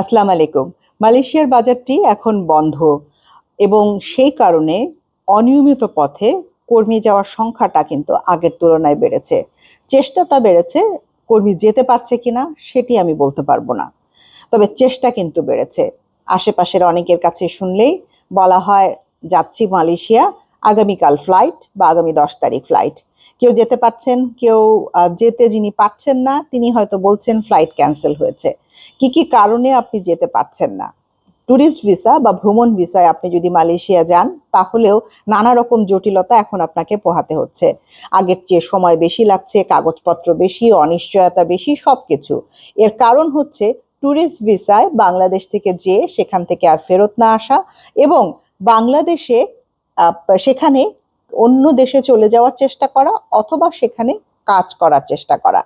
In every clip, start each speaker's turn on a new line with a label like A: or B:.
A: আসসালামু আলাইকুম। মালয়েশিয়ার বাজারটি এখন বন্ধ এবং সেই কারণে অনিয়মিত পথে কর্মী যাওয়ার সংখ্যাটা কিন্তু আগের তুলনায় বেড়েছে। চেষ্টাটা বেড়েছে, কর্মী যেতে পারছে কিনা সেটি আমি বলতে পারব না। তবে চেষ্টা কিন্তু বেড়েছে। আশেপাশের অনেকের কাছে শুনলেই বলা হয়, যাচ্ছি মালয়েশিয়া, আগামীকাল ফ্লাইট বা আগামী দশ তারিখ ফ্লাইট কেউ যেতে পারছেন কেউ যেতে যিনি পাচ্ছেন না, তিনি হয়তো বলছেন ফ্লাইট ক্যান্সেল হয়েছে। কি কি কারণে আপনি যেতে পারছেন না? ট্যুরিস্ট ভিসা বা ভ্রমণ ভিসায় আপনি যদি মালয়েশিয়া যান, তাহলেও নানা রকম জটিলতা এখন আপনাকে পোহাতে হচ্ছে। আগের চেয়ে সময় বেশি লাগছে, কাগজপত্র বেশি, অনিশ্চয়তা বেশি, সবকিছু। এর কারণ হচ্ছে ট্যুরিস্ট ভিসায় বাংলাদেশ থেকে যে, সেখান থেকে আর ফেরত না আসা এবং বাংলাদেশে সেখানে অন্য দেশে চলে যাওয়ার চেষ্টা করা অথবা সেখানে কাজ করার চেষ্টা করা।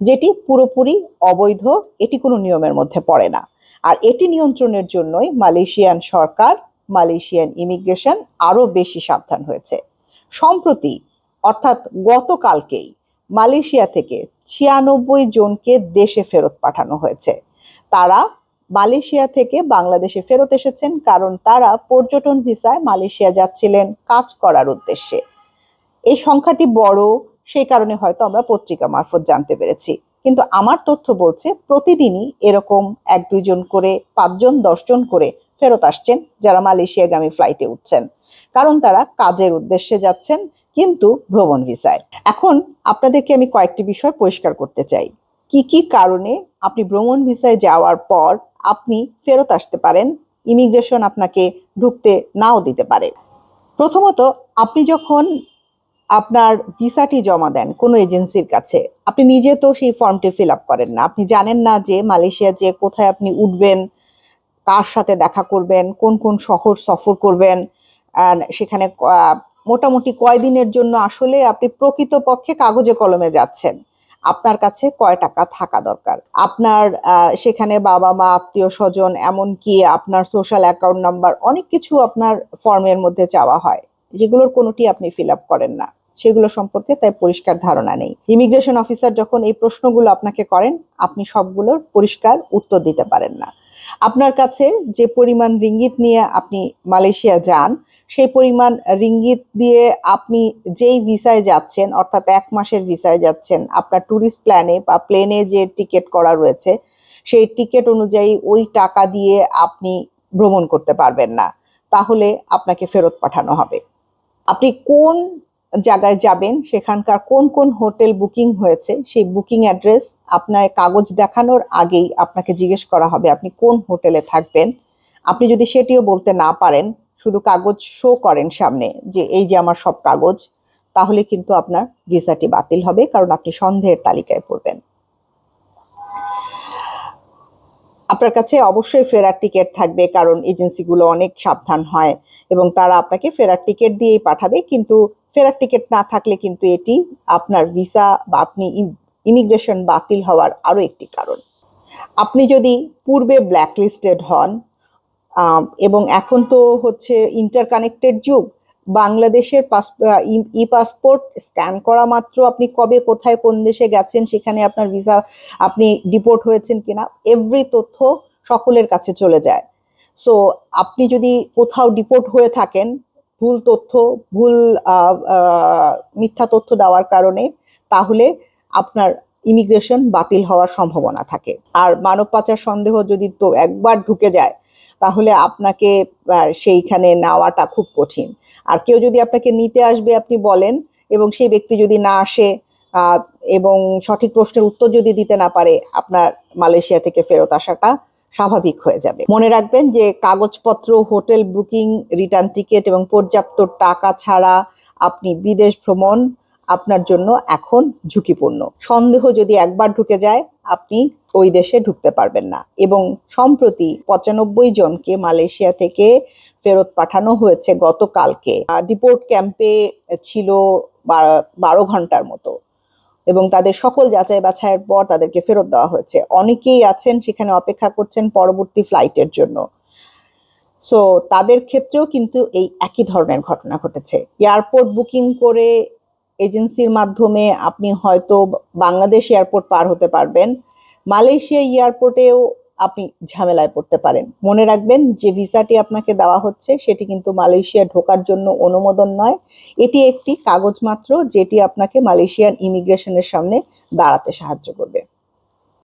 A: যেটি পুরোপুরি অবৈধ, এটি কোনো নিয়মের মধ্যে পড়ে না। আর এটি নিয়ন্ত্রণের জন্যই মালয়েশিয়ান সরকার, মালয়েশিয়ান ইমিগ্রেশন আরও বেশি সাবধান হয়েছে। সম্প্রতি, অর্থাৎ গতকালকেই, মালয়েশিয়া থেকে ছিয়ানব্বই জনকে দেশে ফেরত পাঠানো হয়েছে। তারা মালয়েশিয়া থেকে বাংলাদেশে ফেরত এসেছেন কারণ তারা পর্যটন ভিসায় মালয়েশিয়া যাচ্ছিলেন কাজ করার উদ্দেশ্যে। এই সংখ্যাটি বড়, সেই কারণে হয়তো আমরা পত্রিকা মারফত জানতে পেরেছি। কিন্তু আমার তথ্য বলছে, প্রতিদিনই এরকম এক দুইজন করে, পাঁচজন, দশজন করে ফেরত আসছেন যারা মালয়েশিয়াগামী ফ্লাইটে উঠছেন। কারণ তারা কাজের উদ্দেশ্যে যাচ্ছেন, কিন্তু ভ্রমণ ভিসায়। এখন আপনাদেরকে আমি কয়েকটি বিষয় পরিষ্কার করতে চাই। কি কি কারণে আপনি ভ্রমণ ভিসায় যাওয়ার পর আপনি ফেরত আসতে পারেন। ইমিগ্রেশন আপনাকে ঢুকতে নাও দিতে পারে। প্রথমত, আপনি যখন আপনার ভিসাটি জমা দেন কোনো এজেন্সির কাছে, আপনি নিজে তো সেই ফর্মটি ফিল আপ করেন না। আপনি জানেন না যে মালয়েশিয়া যে কোথায় আপনি উঠবেন, কার সাথে দেখা করবেন, কোন কোন শহর সফর করবেন সেখানে মোটামুটি কয়দিনের জন্য আসলে আপনি প্রকৃতপক্ষে কাগজে কলমে যাচ্ছেন। আপনার কাছে কয় টাকা থাকা দরকার? আপনার সেখানে বাবা মা, আত্মীয় স্বজন, এমনকি আপনার সোশ্যাল অ্যাকাউন্ট নাম্বার অনেক কিছু আপনার ফর্মের মধ্যে চাওয়া হয়। যেগুলোর কোনোটি আপনি ফিল আপ করেন না। সেগুলো সম্পর্কে তাই পরিষ্কার ধারণা নেই। ইমিগ্রেশন অফিসার যখন এই প্রশ্নগুলো আপনাকে করেন, আপনি সবগুলোর পরিষ্কার উত্তর দিতে পারেন না। আপনার কাছে যে পরিমাণ রিঙ্গিত নিয়ে আপনি মালয়েশিয়া যান সেই পরিমাণ রিঙ্গিত দিয়ে আপনি যেই ভিসায় যাচ্ছেন, অর্থাৎ এক মাসের ভিসায় যাচ্ছেন, আপনার ট্যুরিস্ট প্ল্যানে বা প্লেনে যে টিকিট করা রয়েছে, সেই টিকিট অনুযায়ী ওই টাকা দিয়ে আপনি ভ্রমণ করতে পারবেন না। তাহলে আপনাকে ফেরত পাঠানো হবে। আপনি কোন জায়গায় যাবেন, সেখানকার কোন কোন হোটেল বুকিং হয়েছে, সেই বুকিং অ্যাড্রেস আপনার কাগজ দেখানোর আগেই আপনাকে জিজ্ঞেস করা হবে আপনি কোন হোটেলে থাকবেন। আপনি যদি সেটিও বলতে না পারেন শুধু কাগজ শো করেন সামনে যে এই যে আমার সব কাগজ, তাহলে কিন্তু আপনার ভিসাটি বাতিল হবে, কারণ আপনি সন্দেহের তালিকায় পড়বেন। আপনার কাছে অবশ্যই ফেরার টিকিট থাকবে, কারণ এজেন্সিগুলো অনেক সাবধান হয় এবং তারা আপনাকে ফেরার টিকিট দিয়েই পাঠাবে, কিন্তু ফেরার টিকিট না থাকলে কিন্তু এটি আপনার ভিসা বা আপনি ইমিগ্রেশন বাতিল হওয়ার আরও একটি কারণ। আপনি যদি পূর্বে ব্ল্যাক লিস্টেড হন এবং এখন তো হচ্ছে ইন্টারকানেক্টেড যুগ। বাংলাদেশের ই পাসপোর্ট স্ক্যান করা মাত্র আপনি কবে, কোথায়, কোন দেশে গেছেন সেখানে আপনার ভিসা আপনি ডিপোর্ট হয়েছেন কিনা এভরি তথ্য সকলের কাছে চলে যায়। সো আপনি যদি কোথাও ডিপোর্ট হয়ে থাকেন, ভুল তথ্য, ভুল মিথ্যা তথ্য দেওয়ার কারণে, তাহলে আপনার ইমিগ্রেশন বাতিল হওয়ার সম্ভাবনা থাকে। আর মানব পাচার সন্দেহ যদি তো একবার ঢুকে যায় তাহলে আপনাকে সেইখানে নেওয়াটা খুব কঠিন। আর কেউ যদি আপনাকে নিতে আসবে, আপনি বলেন, এবং সেই ব্যক্তি যদি না আসে এবং সঠিক প্রশ্নের উত্তর যদি দিতে না পারে, আপনার মালয়েশিয়া থেকে ফেরত আসাটা স্বাভাবিক হয়ে যাবে। মনে রাখবেন যে, কাগজপত্র, হোটেল বুকিং, রিটার্ন টিকিট এবং পর্যাপ্ত টাকা ছাড়া আপনি বিদেশ ভ্রমণ আপনার জন্য এখন ঝুঁকিপূর্ণ। সন্দেহ যদি একবার ঢুকে যায়, আপনি ওই দেশে ঢুকতে পারবেন না। এবং সম্প্রতি পঁচানব্বই জনকে মালয়েশিয়া থেকে ফেরত পাঠানো হয়েছে গতকালকে। ডিপোর্ট ক্যাম্পে ছিল বারো ঘণ্টার মতো। এবং তাদের সকল যাচাই বাছাইয়ের পর তাদেরকে ফেরত দেওয়া হয়েছে। অনেকেই আছেন, সেখানে অপেক্ষা করছেন পরবর্তী ফ্লাইটের জন্য। সো তাদের ক্ষেত্রেও কিন্তু এই একই ধরনের ঘটনা ঘটেছে। এয়ারপোর্ট বুকিং করে এজেন্সির মাধ্যমে আপনি হয়তো বাংলাদেশ এয়ারপোর্ট পার হতে পারবেন। মালয়েশিয়া এয়ারপোর্টেও আপনি ঝামেলায় পড়তে পারেন। মনে রাখবেন যে ভিসাটি আপনাকে দেওয়া হচ্ছে, সেটি কিন্তু মালয়েশিয়া ঢোকার জন্য অনুমোদন নয়। এটি একটি কাগজ মাত্র, যেটি আপনাকে মালয়েশিয়ান ইমিগ্রেশনের সামনে দাঁড়াতে সাহায্য করবে।